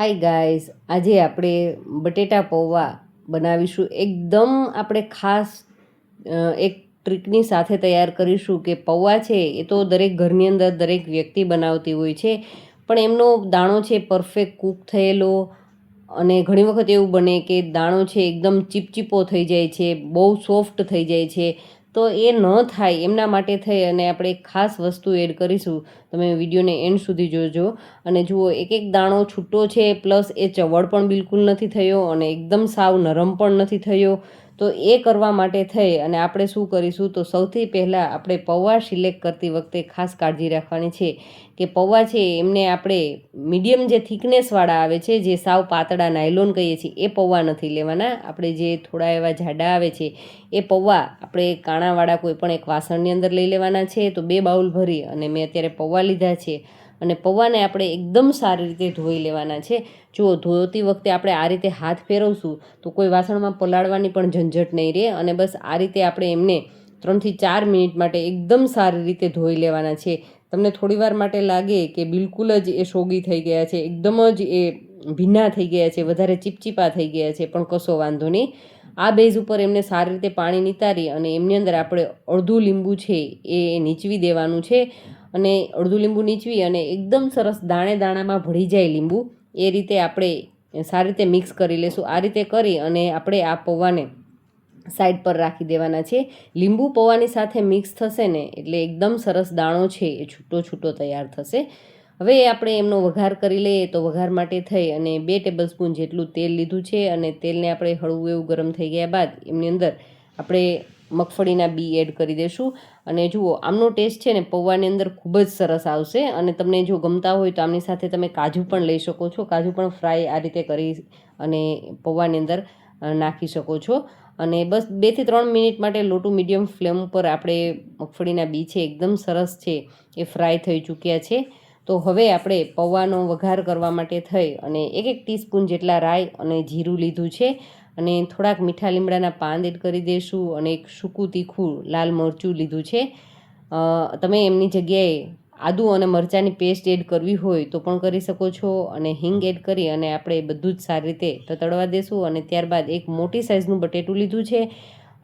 Hi guys આજે આપણે બટેટા પૌવા બનાવીશું. એકદમ આપણે ખાસ એક ટ્રીકની સાથે તૈયાર કરીશું કે પૌવા છે એ તો દરેક ઘરની અંદર દરેક વ્યક્તિ બનાવતી હોય છે, પણ એમનો દાણો છે પરફેક્ટ કૂક થયેલો અને ઘણી વખત એવું બને કે દાણો છે એકદમ ચીપચીપો થઈ જાય છે, બહુ સોફ્ટ થઈ જાય છે. તો એ ન થાય, એમના માટે થઈ અને આપણે એક ખાસ વસ્તુ એડ કરીશું. તમે વિડીયોને એન્ડ સુધી જોજો. અને જુઓ એક એક દાણો છૂટો છે, પ્લસ એ ચવડ પણ બિલકુલ નથી થયો અને એકદમ સાવ નરમ પણ નથી થયો. તો એ કરવા માટે થઈ અને આપણે શું કરીશું? તો સૌથી પહેલાં આપણે પૌવા સિલેક્ટ કરતી વખતે ખાસ કાળજી રાખવાની છે કે પૌવા છે એમને આપણે મીડિયમ જે થિકનેસવાળા આવે છે, જે સાવ પાતળા નાયલોન કહીએ છીએ, એ પૌવા નથી લેવાના. આપણે જે થોડા એવા જાડા આવે છે, એ પૌવા આપણે કાણાવાળા કોઈ પણ એક વાસણની અંદર લઈ લેવાના છે. તો બે બાઉલ ભરી અને મેં અત્યારે પૌવા લીધા છે. અને પૌવાને આપણે એકદમ સારી રીતે ધોઈ લેવાના છે. જુઓ ધોતી વખતે આપણે આ રીતે હાથ ફેરવશું, તો કોઈ વાસણમાં પલાળવાની પણ ઝંઝટ નહીં રહે અને બસ આ રીતે આપણે એમને ત્રણથી ચાર મિનિટ માટે એકદમ સારી રીતે ધોઈ લેવાના છે. તમને થોડીવાર માટે લાગે કે બિલકુલ જ એ સોગી થઈ ગયા છે, એકદમ જ એ ભીના થઈ ગયા છે, વધારે ચીપચીપા થઈ ગયા છે, પણ કશો વાંધો નહીં. આ બેઝ ઉપર એમને સારી રીતે પાણી નિતારી અને એમની અંદર આપણે અડધું લીંબુ છે એ નીચવી દેવાનું છે. અને અડધું લીંબુ નીચવી અને એકદમ સરસ દાણે દાણામાં ભળી જાય લીંબુ, એ રીતે આપણે સારી રીતે મિક્સ કરી લેશું. આ રીતે કરી અને આપણે આ પૌવાને સાઈડ પર રાખી દેવાના છે. લીંબુ પૌવાની સાથે મિક્સ થશે ને એટલે એકદમ સરસ દાણો છે, એ છૂટો છૂટો તૈયાર થશે. હવે આપણે એમનો વઘાર કરી લઈએ તો વઘાર માટે થઈ અને બે ટેબલ સ્પૂન જેટલું તેલ લીધું છે અને તેલને આપણે હળવું એવું ગરમ થઈ ગયા બાદ એમની અંદર આપણે મગફળીના બી એડ કરી દઈશું અને જુઓ, આમનો ટેસ્ટ છે ને પૌવાની અંદર ખૂબ જ સરસ આવશે. અને તમને જો ગમતા હોય તો આમની સાથે તમે કાજુ પણ લઈ શકો છો. કાજુ પણ ફ્રાય આ રીતે કરી અને પૌવાની અંદર નાખી શકો છો. અને બસ બેથી ત્રણ મિનિટ માટે લોટું મીડિયમ ફ્લેમ ઉપર આપણે મગફળીના બી છે, એકદમ સરસ છે, એ ફ્રાય થઈ ચૂક્યા છે. તો હવે આપણે પૌવાનો વઘાર કરવા માટે થઈ અને એક એક ટીસ્પૂન જેટલા રાઈ અને જીરું લીધું છે. અને થોડાક મીઠા લીમડાના પાન એડ કરી દઈશું અને એક સૂકું તીખું લાલ મરચું લીધું છે. તમે એમની જગ્યાએ આદુ અને મરચાંની પેસ્ટ એડ કરવી હોય તો પણ કરી શકો છો અને હિંગ એડ કરી અને આપણે બધું જ સારી રીતે તતડવા દેશું અને ત્યારબાદ એક મોટી સાઇઝનું બટેટું લીધું છે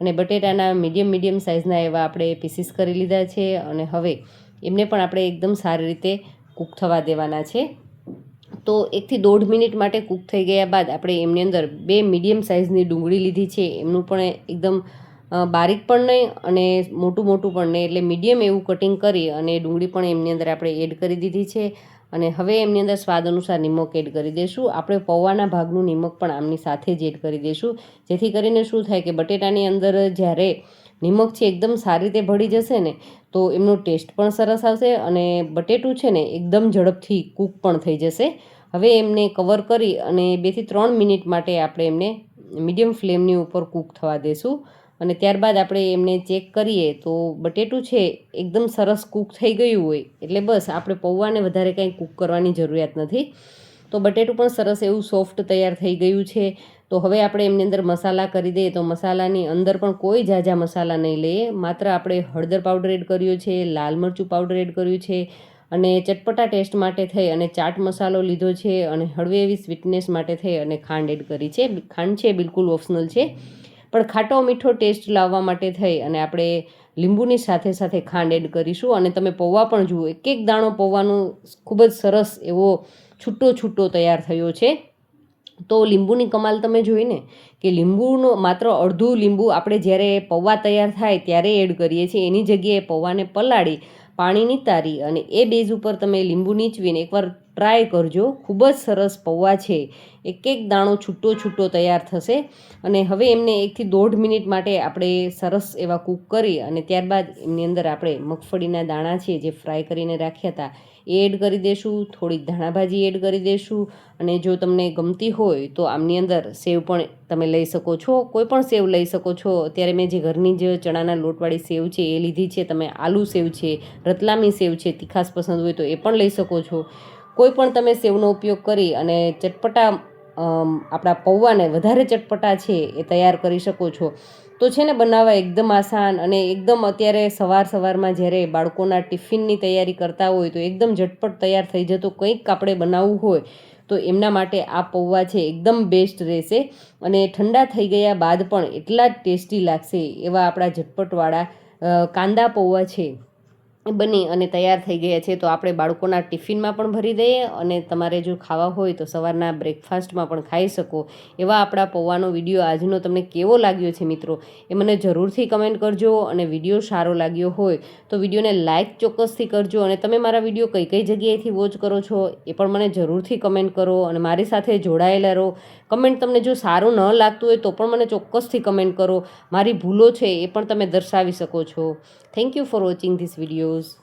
અને બટેટાના મીડિયમ મીડિયમ સાઇઝના એવા આપણે પીસીસ કરી લીધા છે અને હવે એમને પણ આપણે એકદમ સારી રીતે કૂક થવા દેવાના છે. તો એકથી દોઢ મિનિટ માટે કૂક થઈ ગયા બાદ આપણે એમની અંદર બે મીડિયમ સાઇઝની ડુંગળી લીધી છે. એમનું પણ એકદમ બારીક પણ નહીં અને મોટું મોટું પણ નહીં. એટલે મીડિયમ એવું કટિંગ કરી અને ડુંગળી પણ એમની અંદર આપણે એડ કરી દીધી છે અને હવે એમની અંદર સ્વાદ અનુસાર નિમક એડ કરી દઈશું. આપણે પૌવાના ભાગનું નિમક પણ આમની સાથે જ એડ કરી દઈશું. જેથી કરીને શું થાય કે બટેટાની અંદર જ્યારે નિમક છે એકદમ સારી રીતે ભળી જશે ને, તો એમનો ટેસ્ટ પણ સરસ આવશે અને બટેટું છે ને એકદમ ઝડપથી કૂક પણ થઈ જશે. હવે એમને કવર કરી અને બેથી ત્રણ મિનિટ માટે આપણે એમને મીડિયમ ફ્લેમની ઉપર કૂક થવા દેશું. અને ત્યારબાદ આપણે એમને ચેક કરીએ તો બટેટું છે એકદમ સરસ કૂક થઈ ગયું હોય. એટલે બસ આપણે પૌવાને વધારે કાંઈ કૂક કરવાની જરૂરિયાત નથી. તો બટેટું પણ સરસ એવું સોફ્ટ તૈયાર થઈ ગયું છે. તો હવે આપણે એમની અંદર મસાલા કરી દઈએ. તો મસાલાની અંદર પણ કોઈ ઝાઝા મસાલા નહીં લઈએ. માત્ર આપણે હળદર પાવડર એડ કર્યો છે, લાલ મરચું પાવડર એડ કર્યું છે અને ચટપટા ટેસ્ટ માટે થઈ અને ચાટ મસાલો લીધો છે અને હળવી એવી સ્વીટનેસ માટે થઈ અને ખાંડ એડ કરી છે. ખાંડ છે, બિલકુલ ઓપ્શનલ છે. પણ ખાટો મીઠો ટેસ્ટ લાવવા માટે થઈ અને આપણે લીંબુની સાથે સાથે ખાંડ એડ કરીશું અને તમે પૌવા પણ જુઓ એક એક દાણો પૌવાનું ખૂબ જ સરસ એવો છૂટો છૂટો તૈયાર થયો છે. તો લીંબુની કમાલ તમે જોઈને કે લીંબુનો માત્ર અડધું લીંબુ આપણે જ્યારે પૌવા તૈયાર થાય ત્યારે એડ કરીએ છીએ. એની જગ્યાએ પૌવાને પલાળી પાણી નિતારી અને એ બેઝ ઉપર તમે લીંબુ નીચવીને એકવાર ટ્રાય કરજો. ખૂબ જ સરસ પૌવા છે. એક એક દાણો છૂટો છૂટો તૈયાર થશે. અને હવે એમને એકથી દોઢ મિનિટ માટે આપણે સરસ એવા કૂક કરી અને ત્યારબાદ એમની અંદર આપણે મગફળીના દાણા છે જે ફ્રાય કરીને રાખ્યા હતા એ એડ કરી દઈશું થોડીક ધાણાભાજી એડ કરી દઈશું અને જો તમને ગમતી હોય તો આમની અંદર સેવ પણ તમે લઈ શકો છો. કોઈ પણ સેવ લઈ શકો છો. અત્યારે મેં જે ઘરની જે ચણાના લોટવાળી સેવ છે એ લીધી છે. તમે આલુ સેવ છે, રતલામી સેવ છે, તીખાસ પસંદ હોય તો એ પણ લઈ શકો છો. કોઈ પણ તમે સેવનો ઉપયોગ કરી અને ચટપટા આપણા પૌવાને વધારે ચટપટા છે એ તૈયાર કરી શકો છો. તો છે ને બનાવવા એકદમ આસાન અને એકદમ અત્યારે સવાર સવારમાં જ્યારે બાળકોના ટિફિનની તૈયારી કરતા હોય તો એકદમ ઝટપટ તૈયાર થઈ જતો કંઈક આપણે બનાવવું હોય તો એમના માટે આ પૌવા છે એકદમ બેસ્ટ રહેશે અને ઠંડા થઈ ગયા બાદ પણ એટલા જ ટેસ્ટી લાગશે એવા આપણા ઝટપટવાળા કાંદા પૌવા છે. બની અને તૈયાર થઈ ગયા છે, તો આપણે બાળકોના ટિફિનમાં પણ ભરી દઈએ અને તમારે જો ખાવા હોય તો સવારના બ્રેકફાસ્ટમાં પણ ખાઈ શકો. એવા આપણા પૌવાનો વીડિયો આજનો તમને કેવો લાગ્યો છે મિત્રો? એ મને જરૂરથી કમેન્ટ કરજો અને વીડિયો સારો લાગ્યો હોય તો વિડીયોને લાઇક ચોક્કસથી કરજો અને તમે મારા વીડિયો કઈ કઈ જગ્યાએથી વોચ કરો છો એ પણ મને જરૂરથી કમેન્ટ કરો અને મારી સાથે જોડાયેલા રહો. કમેન્ટ તમને જો સારું ન લાગતું હોય તો પણ મને ચોક્કસથી કમેન્ટ કરો. મારી ભૂલો છે એ પણ તમે દર્શાવી શકો છો. Thank you for watching this those